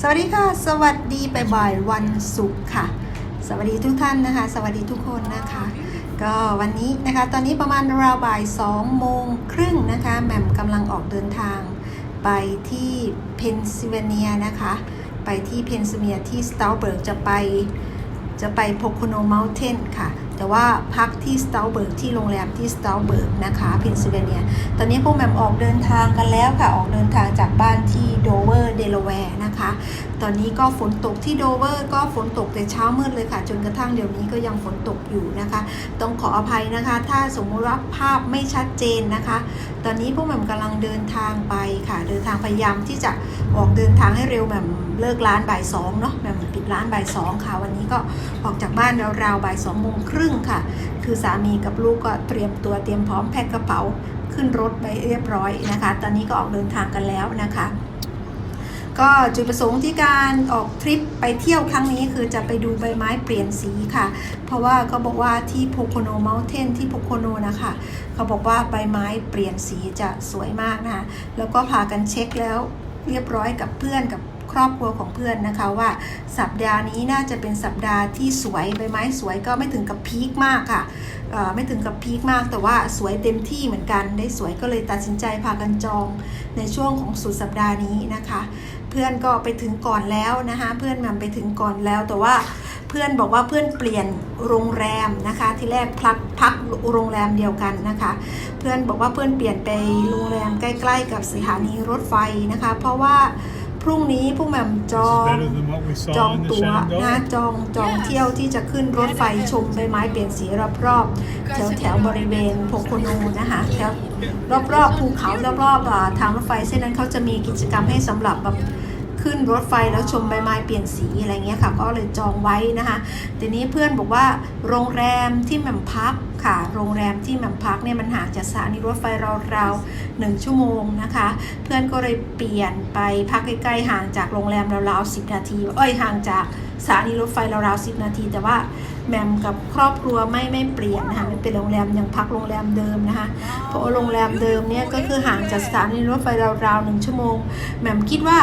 สวัสดีค่ะ สวัสดีไปบ่ายวันศุกร์ค่ะ สวัสดีทุกท่านนะคะ สวัสดีทุกคนนะคะ ก็วันนี้นะคะ ตอนนี้ประมาณราวบ่าย2โมงครึ่งนะคะแหม่มกำลังออกเดินทาง ไปที่เพนซิลเวเนียนะคะ ไปที่เพนซิลเวเนียที่สตาลเบิร์กจะไปจะไปโพโคโนเมลเทนค่ะ แต่ว่าพักที่สตาลเบิร์กที่โรงแรมที่สตาลเบิร์กนะคะเพนซิลเวเนีย ตอนนี้พวกแมมออกเดินทางกันแล้วค่ะ ออกเดินทางจากบ้านที่โดเวอร์เดลาแวร์นะคะ ตอนนี้ก็ฝนตกที่โดเวอร์ก็ฝนตกแต่เช้ามืดเลยค่ะ จนกระทั่งเดี๋ยวนี้ก็ยังฝนตกอยู่นะคะ ต้องขออภัยนะคะ ถ้าสมมุติว่าภาพไม่ชัดเจนนะคะ ตอนนี้พวกแมมกำลังเดินทางไปค่ะ เดินทางพยายามที่จะออกเดินทางให้เร็วแหม่ม เลิกร้านบ่ายสองเนาะแหม่มปิดร้านบ่ายสองค่ะ วันนี้ก็ออกจากบ้านราวๆบ่ายสองโมงครึ่งค่ะ คือสามีกับลูกก็เตรียมตัวเตรียมพร้อมแพ็คกระเป๋าขึ้นรถไปเรียบร้อยนะคะ ตอนนี้ก็ออกเดินทางกันแล้วนะคะ ก็จุดประสงค์ที่การออกทริปไปเที่ยวครั้งนี้คือจะไปดูใบไม้เปลี่ยนสีค่ะ เพราะว่าเขาบอกว่าที่โพโคโนเมลเทนที่โพโคโนนะคะเขาบอกว่าใบไม้เปลี่ยนสีจะสวยมากนะคะแล้วก็พากันเช็คแล้วเรียบร้อยกับเพื่อนกับ รอบครัวของเพื่อนนะคะว่า สัปดาห์นี้น่าจะเป็นสัปดาห์ที่สวยใบไม้สวยก็ไม่ถึงกับพีคมากค่ะไม่ถึงกับพีคมาก แต่ว่าสวยเต็มที่เหมือนกัน ได้สวยก็เลยตัดสินใจพากันจองในช่วงของสุดสัปดาห์นี้นะคะ เพื่อนก็ไปถึงก่อนแล้วนะคะเพื่อนมันไปถึงก่อนแล้วแต่ว่าเพื่อนบอกว่าเพื่อนเปลี่ยนโรงแรมนะคะ ที่แรกพักพักโรงแรมเดียวกันนะคะ เพื่อนบอกว่าเพื่อนเปลี่ยนไปโรงแรมใกล้ ๆ กับสถานีรถไฟนะคะ เพราะว่า พรุ่งนี้พวกแหม่มจอง better than what we จอง saw in the ตั๋วนะ Shenandoah. จองจองเที่ยวที่จะขึ้นรถไฟชมใบไม้เปลี่ยนสีรอบๆแถวแถวบริเวณโพโคโนนะคะแถวรอบๆภูเขารอบๆอ่าทางรถไฟเส้นนั้นเขาจะมีกิจกรรมให้สำหรับแบบ ขึ้นรถไฟแล้วชมใบไม้เปลี่ยนสีอะไรเงี้ยค่ะ ก็เลยจองไว้นะคะทีนี้เพื่อนบอกว่าโรงแรมที่แหม่มพักค่ะ โรงแรมที่แหม่มพักเนี่ยมันห่างจากสถานีรถไฟราวๆหนึ่งชั่วโมงนะคะ เพื่อนก็เลยเปลี่ยนไปพักใกล้ๆห่างจากโรงแรมราวๆ10นาทีเอ้ยห่างจากสถานีรถไฟราวๆ10นาที แต่ว่าแหมมกับครอบครัวไม่ไม่เปลี่ยนนะคะไม่เป็นโรงแรมยังพักโรงแรมเดิมนะคะเพราะโรงแรมเดิมเนี่ยก็คือห่างจากสถานีรถไฟราวๆหนึ่งชั่วโมงแหมมคิดว่า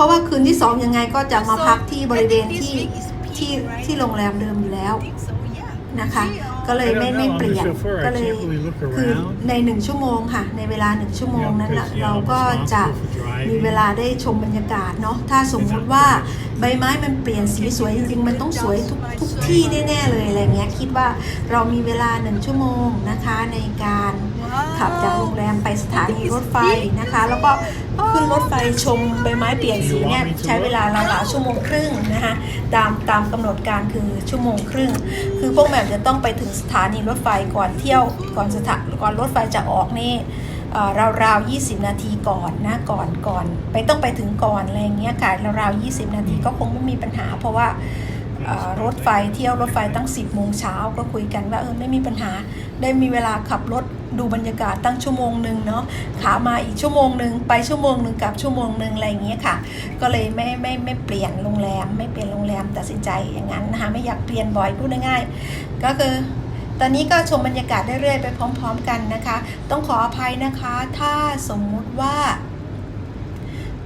ราะว่าคืนที่สองยังไงก็จะมาพักที่บริเวณที่ที่ที่โรงแรมเดิมอยู่แล้วนะคะ ก็เลยไม่ไม่เปลี่ยนก็เลยคือในหนึ่งชั่วโมงค่ะ ในเวลาหนึ่งชั่วโมงนั้นน่ะเราก็จะมีเวลาได้ชมบรรยากาศเนาะถ้าสมมุติว่าใบไม้มันเปลี่ยนสีสวยจริงๆ มันต้องสวยทุกทุกที่แน่ๆเลยอะไรเงี้ยคิดว่าเรามีเวลาหนึ่งชั่วโมงนะคะในการ ขับจากโรงแรมไปสถานีรถไฟนะคะ แล้วก็ขึ้นรถไฟชมใบไม้เปลี่ยนสีเนี่ยใช้เวลาราวๆชั่วโมงครึ่งนะคะตามตามกำหนดการคือชั่วโมงครึ่ง คือพวกแหม่มจะต้องไปถึงสถานีรถไฟก่อนเที่ยวก่อนสถานก่อนรถไฟจะออกนี่เอ่อราวๆ 20 นาทีก่อนนะก่อนก่อน ไปต้องไปถึงก่อนอะไรงเงี้ยค่ะราวๆ 20 นาทีก็คงไม่มีปัญหา เพราะว่ารถไฟเที่ยวรถไฟตั้ง 10 โมงเช้าก็คุยกันว่าเออไม่มีปัญหาได้มีเวลาขับรถ ดูบรรยากาศตั้งชั่วโมงหนึ่งเนาะขามาอีกชั่วโมงหนึ่งไปชั่วโมงหนึ่งกลับชั่วโมงหนึ่งอะไรอย่างเงี้ยค่ะ ก็เลยไม่ไม่ไม่เปลี่ยนโรงแรม ไม่เปลี่ยนโรงแรมตัดสินใจอย่างนั้นนะคะไม่อยากเปลี่ยนบ่อยพูดง่ายๆก็คือตอนนี้ก็ชมบรรยากาศได้เรื่อยไปพร้อม ๆ กันนะคะ ต้องขออภัยนะคะ ถ้าสมมุติว่า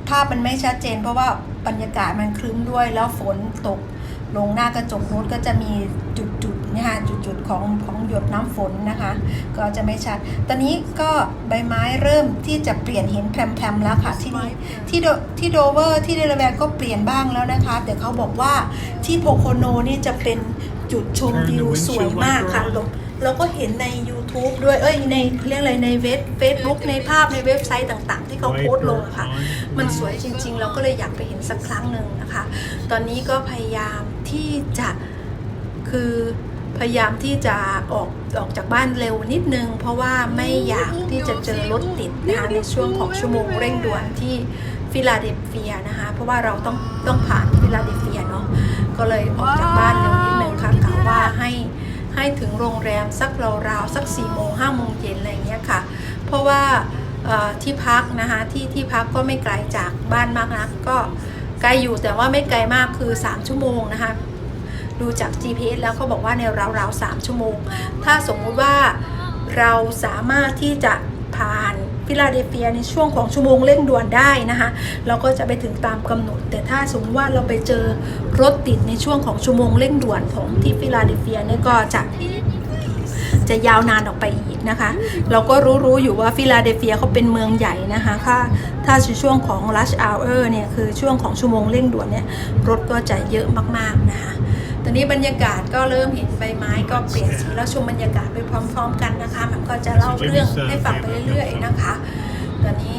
ภาพมันไม่ชัดเจน เพราะว่าบรรยากาศมันครึ้มด้วยแล้วฝนตกลงหน้ากระจกรถก็จะมีจุ นะคะจุดๆของของหยดน้ำฝนนะคะ ก็จะไม่ชัด ตอนนี้ก็ใบไม้เริ่มที่จะเปลี่ยนเห็นแพรมๆแล้วค่ะที่นี่ที่โดที่โดเวอร์ที่เดลาแวร์ก็เปลี่ยนบ้างแล้วนะคะ แต่เขาบอกว่าที่โพโคโนนี่จะเป็นจุดชมวิวสวยมากค่ะเราก็เห็นใน YouTube ด้วย เอ้ย ในเรียกอะไร ในเว็บ Facebook ในภาพ ในเว็บไซต์ต่างๆ ที่เขาโพสต์ลงอะค่ะ มันสวยจริง ๆ เราก็เลยอยากไปเห็นสักครั้งหนึ่งนะคะ ตอนนี้ก็พยายามที่จะคือ พยายามที่จะออกออกจากบ้านเร็วนิดนึง เพราะว่าไม่อยากที่จะเจอรถติดนะคะในช่วงของชั่วโมงเร่งด่วนที่ฟิลาเดลเฟียนะคะเพราะว่าเราต้องต้องผ่านฟิลาเดลเฟียเนาะก็เลยออกจากบ้านเร็วนิดนึงค่ะกะว่าให้ให้ถึงโรงแรมสักราวๆสัก4ี่โมงห้าโมงเย็นอะไรเงี้ยค่ะ เพราะว่าที่พักนะคะที่ที่พักก็ไม่ไกลจากบ้านมากนะก็ไกลอยู่แต่ว่าไม่ไกลมากคือ 3 ชั่วโมงนะคะ ดูจาก GPS แล้วเขาบอกว่าในราวๆ3ชั่วโมง ถ้าสมมุติว่าเราสามารถที่จะผ่านฟิลาเดลเฟียในช่วงของชั่วโมงเร่งด่วนได้นะคะเราก็จะไปถึงตามกำหนด แต่ถ้าสมมติว่าเราไปเจอรถติดในช่วงของชั่วโมงเร่งด่วนของที่ฟิลาเดลเฟียเนี่ยก็จะจะยาวนานออกไปอีกนะคะ เราก็รู้ๆอยู่ว่าฟิลาเดลเฟียเขาเป็นเมืองใหญ่นะคะถ้าถ้าช่วงของ rush hour เนี่ยคือช่วงของชั่วโมงเร่งด่วนเนี่ยรถก็จะเยอะมากๆนะคะ ตอนนี้บรรยากาศก็เริ่มเห็นใบไม้ก็เปลี่ยนสีแล้วชมบรรยากาศไปพร้อม ๆ กันนะคะมันก็จะเล่าเรื่องให้ฟังไปเรื่อยๆนะคะ ตอนนี้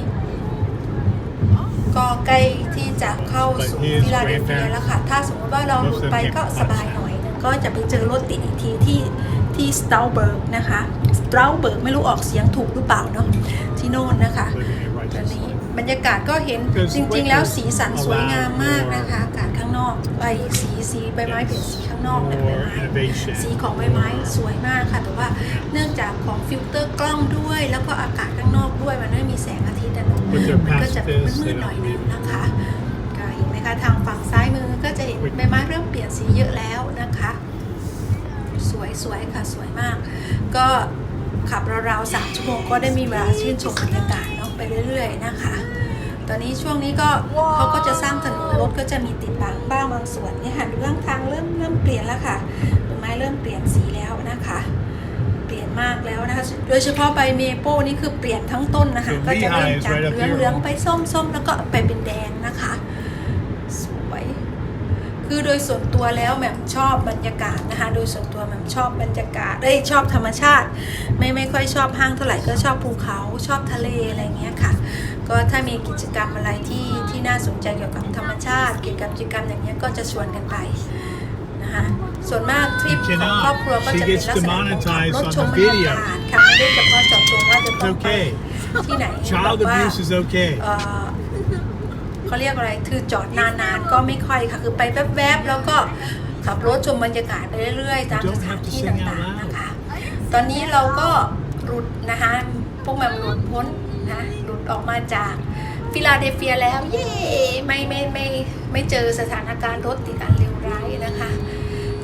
ก็ใกล้ที่จะเข้าสู่ฟิลาเดลเฟียแล้วค่ะ ถ้าสมมติว่าเราหลุดไปก็สบายหน่อยนึงก็จะไปเจอรถติดอีกทีที่ที่สตาลเบิร์กนะคะสตาลเบิร์กไม่รู้ออกเสียงถูกหรือเปล่าเนาะที่โน่นนะคะตอนนี้ บรรยากาศก็เห็นจริง ๆ แล้วสีสันสวยงามมากนะคะอากาศข้างนอกใบสีสีใบไม้เปลี่ยนสีข้างนอกเนี่ยใบ More ไม้ innovation. สีของใบไม้สวยมากค่ะ แต่ว่าเนื่องจากของฟิลเตอร์กล้องด้วย แล้วก็อากาศข้างนอกด้วยมันไม่มีแสงอาทิตย์นะเนอะ With their มันก็จะเป็น pastels มืดๆหน่อยนึงนะคะก็เห็นไหมคะทางฝั่งซ้ายมือก็จะเห็นใบไม้เริ่มเปลี่ยนสีเยอะแล้วนะคะ สวยสวยค่ะสวยมาก ก็ขับราวๆสามชั่วโมงก็ได้มีเวลาชื่นชมบรรยากาศเนาะ ไปเรื่อยๆนะคะ ตอนนี้ช่วงนี้ก็เขาก็จะสร้างถนนรถก็จะมีติดบังบ้างบางส่วนเนี่ยค่ะดูข้างทางเริ่มเริ่มเปลี่ยนแล้วค่ะต้นไม้เริ่มเปลี่ยนสีแล้วนะคะ เปลี่ยนมากแล้วนะคะ โดยเฉพาะใบเมเปิลนี่คือเปลี่ยนทั้งต้นนะคะ So ก็จะเริ่มจาก Lehigh is right up เหลือง here. เหลืองๆไปส้มส้มๆแล้วก็ไปเป็นแดงนะคะสวยคือโดยส่วนตัวแล้วแหม่มชอบบรรยากาศนะคะ โดยส่วนตัวแหม่ม ชอบบรรยากาศได้ยชอบธรรมชาติ ไม่ไม่ค่อยชอบห้างเท่าไหร่ก็ชอบภูเขาชอบทะเลอะไรเงี้ยค่ะ ก็ถ้ามีกิจกรรมอะไรที่ที่น่าสนใจเกี่ยวกับธรรมชาติ เกี่ยวกับกิจกรรมอย่างเงี้ยก็จะชวนกันไปนะคะส่วนมากทริปของครอบครัวก็จะเป็นลักษณะของขับรถชมบรรยากาศค่ะไม่ได้เฉพาะเจาะจงว่าจะต้องไป okay. ที่ไหน Child แบบว่า abuse is okay. เอ่อเขาเรียกอะไรคือจอดนานๆก็ไม่ค่อยค่ะคือไปแวบๆแล้วก็ ขับรถชมบรรยากาศไปเรื่อยๆ ตามสถานที่ต่างๆนะคะ ตอนนี้เราก็หลุดนะคะพวกมันหลุดพ้นนะหลุดออกมาจากฟิลาเดลเฟียแล้ว เย้ไม่ไม่ไม่ไม่เจอสถานการณ์รถติดอันเลวร้ายนะคะ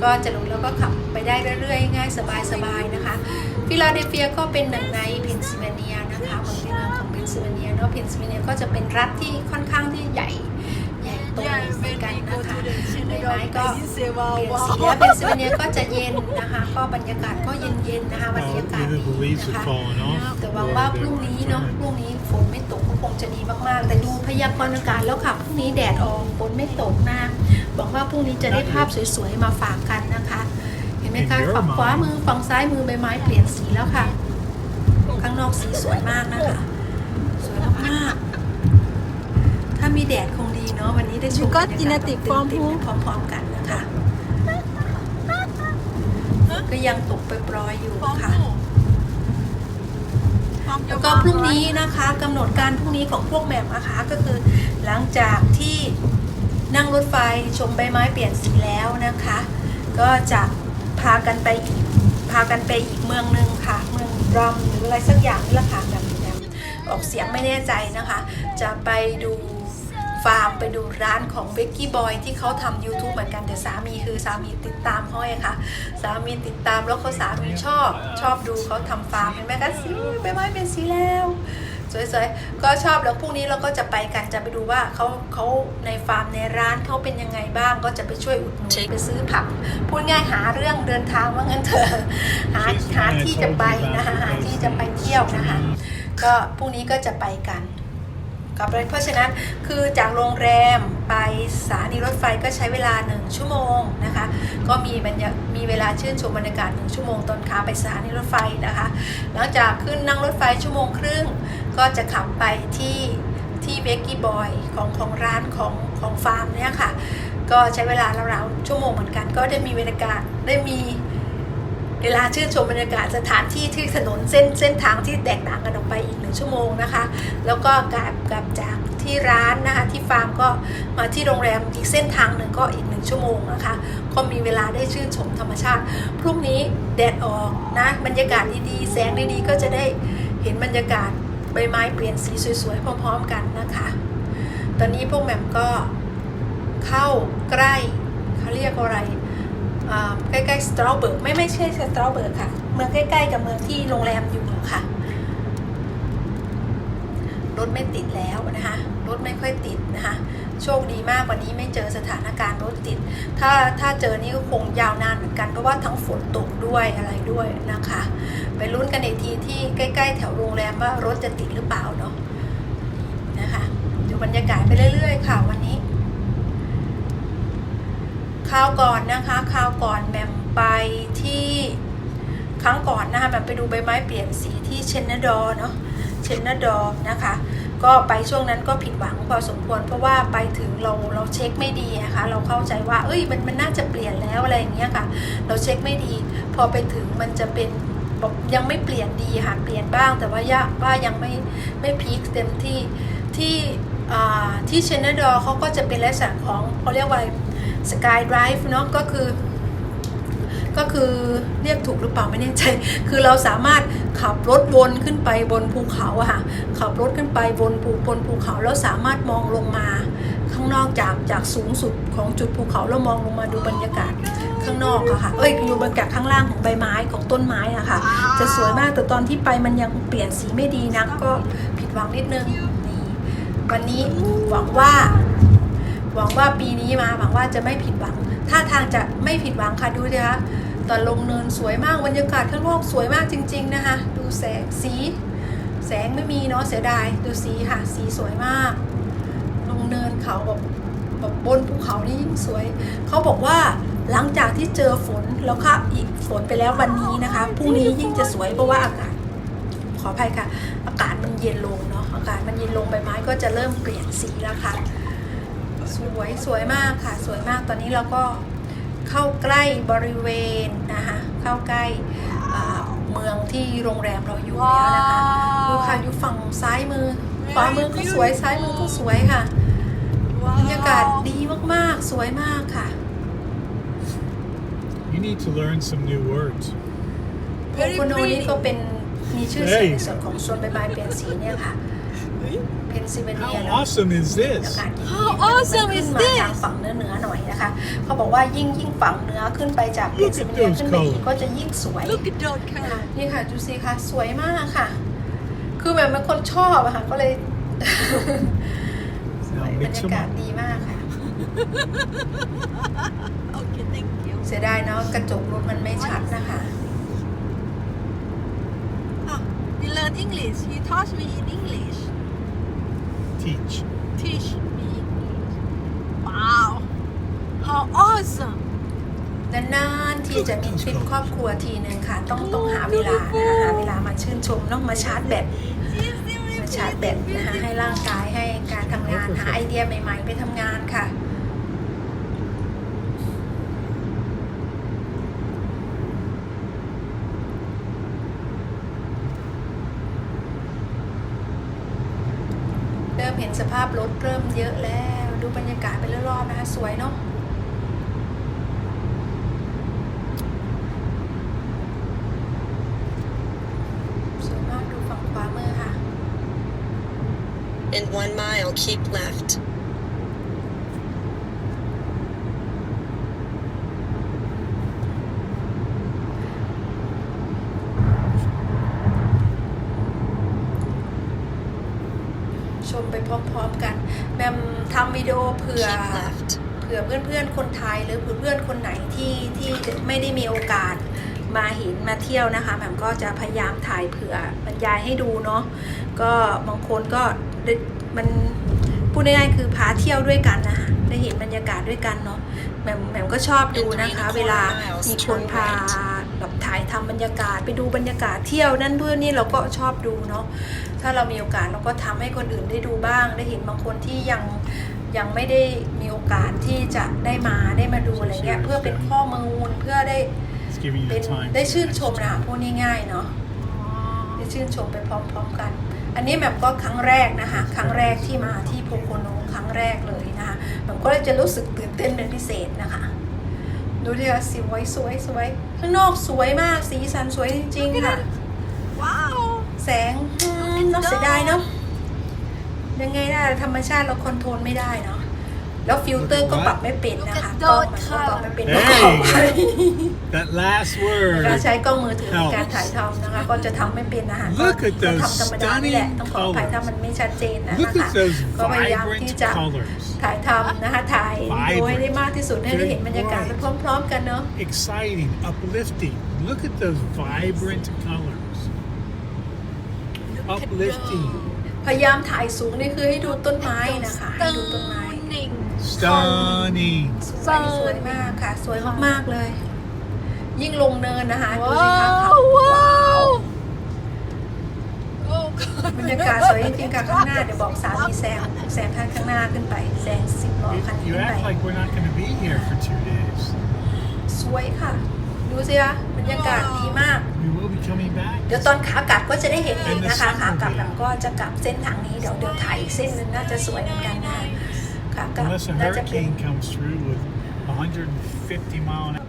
ก็จะหลุดแล้วก็ขับไปได้เรื่อยๆ ง่ายสบายๆนะคะฟิลาเดลเฟียก็เป็นหนึ่งในเพนซิลเวเนียนะคะเมืองที่เมืองของเพนซิลเวเนียเนาะเพนซิลเวเนียก็จะเป็นรัฐที่ค่อนข้างที่ใหญ่ กันนะคะใบไม้ก็เปลี่ยนสีแล้วเพนซิลเวเนียก็จะเย็นนะคะ ก็บรรยากาศก็เย็นๆนะคะบรร Oh, ยากาศ maybe ดี the leaves นะ have คะ fallen off. แต่หวังว่าพรุ่งนี้เนาะพรุ่งนี้ฝนไม่ตกก็คงจะดีมากๆ แต่ดูพยากรณ์อากาศแล้วค่ะพรุ่งนี้แดดออกฝนไม่ตกนะหวังว่าพรุ่งนี้จะได้ภาพสวยๆมาฝากกันนะคะ เห็นไหมคะฝั่งขวามือฝั่งซ้ายมือใบไม้เปลี่ยนสีแล้วค่ะ ข้างนอกสีสวยมากนะคะสวยมากๆ ถ้ามีแดดคงดีเนาะวันนี้ได้ชม You got บรรยากาศ genetic ตื่น from เต้น who? ไปพร้อมๆกันนะคะ ก็ยังตกไปปลอยๆอยู่ค่ะแล้วก็พรุ่งนี้นะคะกำหนดการพรุ่งนี้ของพวกแหม่มนะคะก็คือ หลังจากที่นั่งรถไฟชมใบไม้เปลี่ยนสีแล้วนะคะ ก็จะพากันไปอีกพากันไปอีกเมืองหนึ่งค่ะ เมืองรอมหรืออะไรสักอย่างนี่แหละค่ะแบบแบบออกเสียงไม่แน่ใจนะคะ จะไปดูฟาร์ม ไปดูร้านของเบกกี้บอยที่เขาทำ YouTube เหมือนกันแต่สามีคือสามีติดตามห้อยค่ะ สามีติดตามแล้วเขาสามีชอบ ชอบดูเขาทำฟาร์มเห็นไหมคะสีใบไม้เป็นสีแล้วสวยๆ ก็ชอบแล้วพรุ่งนี้เราก็จะไปกันจะไปดูว่าเขาเขาในฟาร์มในร้านเขาเป็นยังไงบ้างก็จะไปช่วยอุดหนุนไปซื้อผักพูดง่ายหาเรื่องเดินทางว่างั้นเถอะหาหาที่จะไปนะคะหาที่จะไปเที่ยวนะคะ ก็พรุ่งนี้ก็จะไปกัน กับเพราะฉะนั้นคือจากโรงแรมไปสถานีรถไฟก็ใช้เวลา 1 ชั่วโมงนะคะ ก็มีบรรยามีเวลาชื่นชมบรรยากาศ 1 ชั่วโมงตอนขาไปสถานีรถไฟนะคะ หลังจากขึ้นนั่งรถไฟชั่วโมงครึ่ง ก็จะขับไปที่ที่เบกกี้บอยของของร้านของของฟาร์มเนี่ยค่ะ ก็ใช้เวลาราวๆชั่วโมงเหมือนกัน ก็ได้มีบรรยากาศได้มี เวลาชื่นชมบรรยากาศสถานที่ที่ถนนเส้นเส้นทางที่แตกต่างกันออกไปอีกหนึ่งชั่วโมงนะคะ แล้วก็กลับกลับจากที่ร้านนะคะที่ฟาร์มก็มาที่โรงแรมอีกเส้นทางหนึ่งก็อีกหนึ่งชั่วโมงนะคะ ก็มีเวลาได้ชื่นชมธรรมชาติ พรุ่งนี้แดดออกนะบรรยากาศดีๆแสงดีๆก็จะได้เห็นบรรยากาศใบไม้เปลี่ยนสีสวยๆพร้อมๆกันนะคะ ตอนนี้พวกแหม่มก็เข้าใกล้เขาเรียกว่าอะไร ใกล้ๆสตรอเบิร์กไม่ไม่ใช่สตรอเบิร์กค่ะ เมืองใกล้ๆกับเมืองที่โรงแรมอยู่ค่ะรถไม่ติดแล้วนะคะรถไม่ค่อยติดนะคะโชคดีมากวันนี้ไม่เจอสถานการณ์รถติด ถ้าถ้าเจอนี่ก็คงยาวนานเหมือนกันเพราะว่าทั้งฝนตกด้วยอะไรด้วยนะคะ ไปลุ้นกันอีกทีที่ใกล้ ๆ แถวโรงแรมว่ารถจะติดหรือเปล่าเนาะนะคะดูบรรยากาศไปเรื่อย ๆ ค่ะวันนี้คราวก่อนนะคะคราว ก่อนแหมมไปที่ครั้งก่อนนะคะแหมมไปดูใบไม้เปลี่ยนสีที่เชนนดอร์เนาะเชนนดอร์นะคะ ก็ไปช่วงนั้นก็ผิดหวังพอสมควร เพราะว่าไปถึงเราเราเช็คไม่ดีนะคะเราเข้าใจว่าเอ้ยมันมันน่าจะเปลี่ยนแล้วอะไรอย่างเงี้ยค่ะ เราเช็คไม่ดี พอไปถึงมันจะเป็นบอกยังไม่เปลี่ยนดีค่ะเปลี่ยนบ้าง แต่ว่ายากว่ายังไม่ไม่พีคเต็มที่ที่ที่เชนเนอร์ดอเขาก็จะเป็นลักษณะของเขาเรียกว่าสกายไดรฟ์เนาะก็คือ ก็คือเรียกถูกหรือเปล่าไม่แน่ใจ คือเราสามารถขับรถวนขึ้นไปบนภูเขาอะค่ะ ขับรถขึ้นไปบนภูบนภูเขาแล้วสามารถมองลงมา ข้างนอกจากจากสูงสุดของจุดภูเขาแล้วมองลงมาดูบรรยากาศข้างนอกอะค่ะ เอ้ยดูบรรยากาศข้างล่างของใบไม้ของต้นไม้อะค่ะ จะสวยมากแต่ตอนที่ไปมันยังเปลี่ยนสีไม่ดีนะก็ผิดหวังนิดนึงนี่วันนี้หวังว่า หวังว่าปีนี้มาหวังว่าจะไม่ผิดหวังถ้าทางจะไม่ผิดหวังค่ะดูสิคะ ตอนลงเนินสวยมากบรรยากาศข้างนอกสวยมากจริง ๆ นะคะ ดูแสงสี แสงไม่มีเนาะเสียดายดูสีค่ะสีสวยมาก ลงเนินเขาแบบแบบบนภูเขานี่ยิ่งสวย เขาบอกว่าหลังจากที่เจอฝนแล้วค่ะอีกฝนไปแล้ววันนี้นะคะพรุ่งนี้ยิ่งจะสวยเพราะว่าอากาศ ขออภัยค่ะ อากาศมันเย็นลงเนาะอากาศมันเย็นลงใบไม้ก็จะเริ่มเปลี่ยนสีแล้วค่ะ สวยสวยมากค่ะ สวยมากตอนนี้เราก็ เข้าใกล้บริเวณนะคะเข้าใกล้อ่าเมืองที่โรงแรมเราอยู่แล้วนะคะดูค่ะอยู่ฝั่งซ้ายมือขวามือก็สวยซ้ายมือก็สวยค่ะบรรยากาศดีมากๆสวยมากค่ะ You need to learn some new words. โพโคโนนี่ก็เป็นมีชื่อเสียงในส่วนของโซนใบไม้เปลี่ยนสีเนี่ยค่ะ เพนซิลเวเนีย How เนาะ awesome is อา this? กาศดี How awesome มัน is ขึ้นมาทาง this? ฝั่งเหนือเหนือๆหน่อยนะคะ เขาบอกว่ายิ่งยิ่งฝั่งเหนือขึ้นไปจากเพน Look ซิล at เวเนีย those ขึ้นไปอีก colors. ก็จะยิ่งสวย Look at that ค่ะ color. นี่ค่ะดูสิคะสวยมากค่ะ คือแบบเป็นคนชอบอะค่ะก็เลย สวย Now บรร mix ยา them กาศ up. ดีมากค่ะ Okay, thank you. เสียดายเนาะกระจกรถมันไม่ชัดนะคะ Ah, we learn English. He taught me in English. Teach. Teach me English. Wow. How awesome. นานๆที่จะมีทริปครอบครัวทีหนึ่งค่ะ ต้องต้องหาเวลานะคะหาเวลามาชื่นชมต้องมาชาร์จแบตมาชาร์จแบตนะคะให้ร่างกายให้การทำงานหาไอเดียใหม่ ๆ ไปทำงานค่ะ เริ่มเห็นสภาพรถเริ่มเยอะแล้ว ดูบรรยากาศไปรอบๆนะคะ สวยเนาะสวยมากดูฝั่งขวามือค่ะ In one mile, keep left. ชมไปพร้อมๆกันแบมทำวิดีโอเผื่อ Keep left. เผื่อเพื่อนๆ คนไทยหรือ เผื่อเพื่อนคนไหนที่ที่ไม่ได้มีโอกาสมาเห็นมาเที่ยวนะคะแหม่มก็จะพยายามถ่ายเผื่อบรรยายให้ดูเนาะก็บางคนก็ได้มันพูดง่ายๆคือพาเที่ยวด้วยกันนะคะได้เห็นบรรยากาศด้วยกันเนาะแหม่มแหม่มก็ชอบดูนะคะ เวลามีคนพาแบบถ่ายทำบรรยากาศไปดูบรรยากาศเที่ยวนั่นด้วยนี่เราก็ชอบดูเนาะถ้าเรามีโอกาสเราก็ทำให้คนอื่นได้ดูบ้าง ได้เห็นบางคนที่ยัง ยังไม่ได้มีโอกาสที่จะได้มาได้มาดูอะไรเงี้ยเพื่อเป็นข้อมูลเพื่อได้ It's giving you เป็น the time. ได้ to ชื่น next ชมนะ time. พูดง่ายๆเนาะได้ชื่นชมไปพร้อมๆกัน อันนี้แบบก็ครั้งแรกนะคะครั้งแรกที่มาที่โพโคโนครั้งแรกเลยนะคะแบบก็เลยจะรู้สึกตื่นเต้นเป็นพิเศษนะคะดูดิค่ะสวยสวยสวยข้างนอกสวยมากสีสันสวยจริงๆค่ะ Wow. แสงอืมเนาะเสียดายเนาะ ยังไงได้ธรรมชาติเราคอนโทรลไม่ได้เนาะแล้วฟิลเตอร์ก็ปรับไม่เป็นนะคะ Look at กล้องมัน those ก็ปรับไม่เป็น Hey เข้าไป That last การ word. ใช้กล้องมือถือในการ Helps ถ่ายทำนะคะ ก็จะทำไม่เป็นนะคะ Look at ก็ those ทำธรรมดานี่แหละ stunning ต้องขออภัยถ้ามันไม่ชัดเจนนะ Look คะ at those ก็พยายามที่ vibrant จะ colors. ถ่ายทำนะคะ ถ่ายโดยให้ได้มากที่สุดให้ได้เห็นบรรยากาศไปพร้อม ๆ กันเนาะ Exciting, uplifting. Look at those vibrant colors. Uplifting, พยายามถ่ายสูงนี่คือให้ดูต้นไม้นะคะให้ดูต้นไม้ Stunning. stunning. สวยสวยมากค่ะ สวยมากๆเลย ยิ่งลงเนินนะคะดูสิคะเขา Wow, ว้าว wow. Oh, God. บรรยากาศสวยจริงๆค่ะข้างหน้าเดี๋ยวบอกสามีแซงแซงข้างข้างหน้าขึ้นไปแซงสิบล้อ You, คันนี้ you ขึ้นไป act like we're not going to be here for two days. สวยค่ะ ดูสิคะบรรยากาศดีมาก We will be coming back. เดี๋ยวตอนขากลับก็จะได้เห็นอีกนะคะ ขากลับเราก็จะกลับเส้นทางนี้ เดี๋ยวเดี๋ยวถ่ายอีกเส้นหนึงน่าจะสวยเหมือนกันนะขากลับ Unless a น่าจะเป็น hurricane comes through with 150 mile an hour.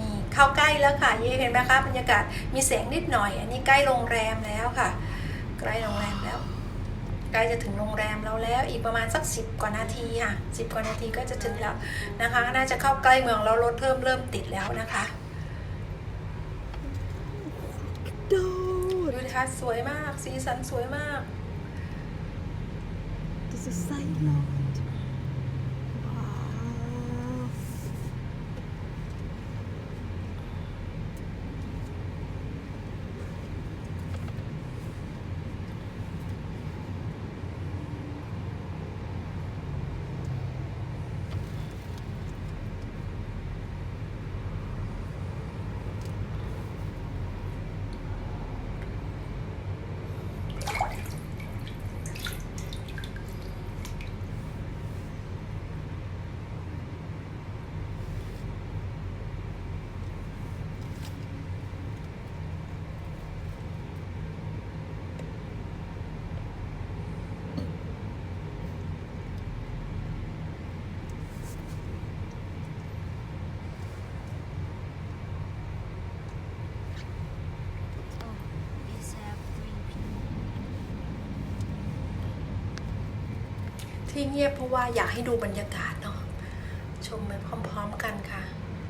นี่เข้าใกล้แล้วค่ะเย่เห็นไหมคะบรรยากาศมีแสงนิดหน่อย อันนี้ใกล้โรงแรมแล้วค่ะ ใกล้โรงแรมแล้ว ใกล้จะถึงโรงแรมเราแล้ว อีกประมาณสักสิบกว่านาทีค่ะสิบกว่านาทีก็จะถึงแล้วนะคะ น่าจะเข้าใกล้เมืองแล้วรถเริ่มเริ่มติดแล้วนะคะดู นะคะสวยมาก สีสันสวยมาก This is silent. Wow. ที่เงียบเพราะว่าอยากให้ดูบรรยากาศเนาะชมไปพร้อมๆกันค่ะ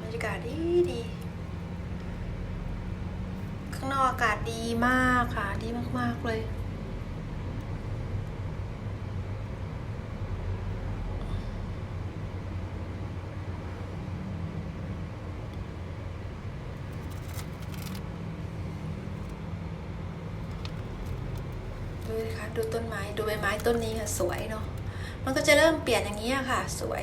บรรยากาศดีดีข้างนอกอากาศดีมากค่ะ ดีมากๆเลยดูสิคะดูต้นไม้ดูใบไม้ต้นนี้ค่ะสวยเนาะ มันก็จะเริ่มเปลี่ยนอย่างนี้อะค่ะ สวย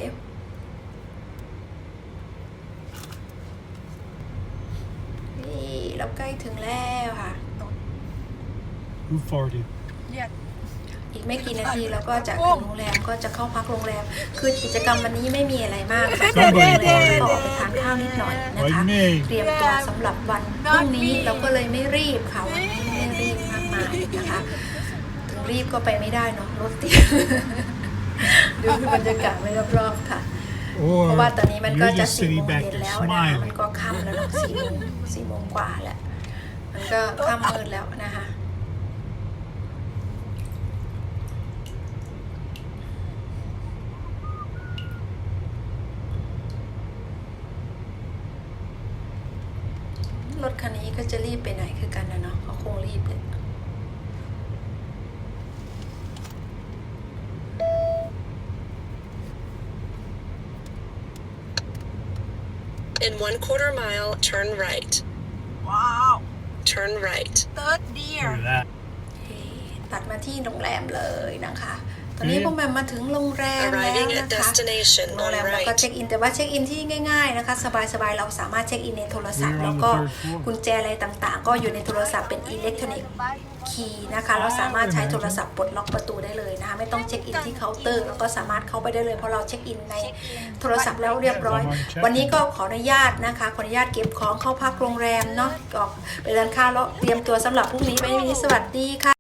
นี่เราใกล้ถึงแล้วค่ะ Who farted? Yeah. อีกไม่กี่นาทีเราก็จะถึงโรงแรมก็จะเข้าพักโรงแรม คือกิจกรรมวันนี้ไม่มีอะไรมากค่ะเด็ดเด็ดโรงแรมก็ออกไปทานข้าวนิดหน่อยนะคะ Like me เตรียมตัวสำหรับวันพรุ่งนี้เราก็เลยไม่รีบค่ะวันนี้ไม่รีบมากมายนะคะ ถึงรีบก็ไปไม่ได้เนาะรถติด ดูบรรยากาศไว้รอบๆค่ะ เพราะว่าตอนนี้มันก็ you're จะ just สี่ sitting โมง back เย็น there แล้วนะคะมัน smiling. ก็ค่ำแล้วเนาะสี่โมงสี่โมงกว่าแล้ว มันก็ค่ำมืดแล้วนะคะ รถคันนี้ก็จะรีบไปไหนคือกันนะเนาะเขาคงรีบเลย In one quarter mile, turn right. Wow. Turn right. Third Look deer. at that. เอ่อตัดมาที่โรงแรมเลยนะคะ ตอนนี้พวกแมมมาถึงโรงแรมแล้ว Arriving นะ at คะ destination โรง on แรมเราก็ right. เช็คอินแต่ว่าเช็คอินที่ง่ายๆนะคะ สบายๆเราสามารถเช็คอินในโทรศัพท์ We're on แล้ว the ก็ third floor กุญแจอะไรต่างๆ ก็อยู่ในโทรศัพท์เป็นอิเล็กทรอนิกส์คีย์นะคะ เราสามารถใช้โทรศัพท์ปลดล็อกประตูได้เลยนะคะไม่ต้องเช็คอินที่เคาน์เตอร์เราก็สามารถเข้าไปได้เลยเพราะเราเช็คอินในโทรศัพท์แล้วเรียบร้อย วันนี้ก็ขออนุญาตนะคะขออนุญาตเก็บของเข้าพักโรงแรมเนาะออกไปร้านข้าวแล้วเตรียมตัวสำหรับพรุ่งนี้ไปนี้สวัสดีค่ะ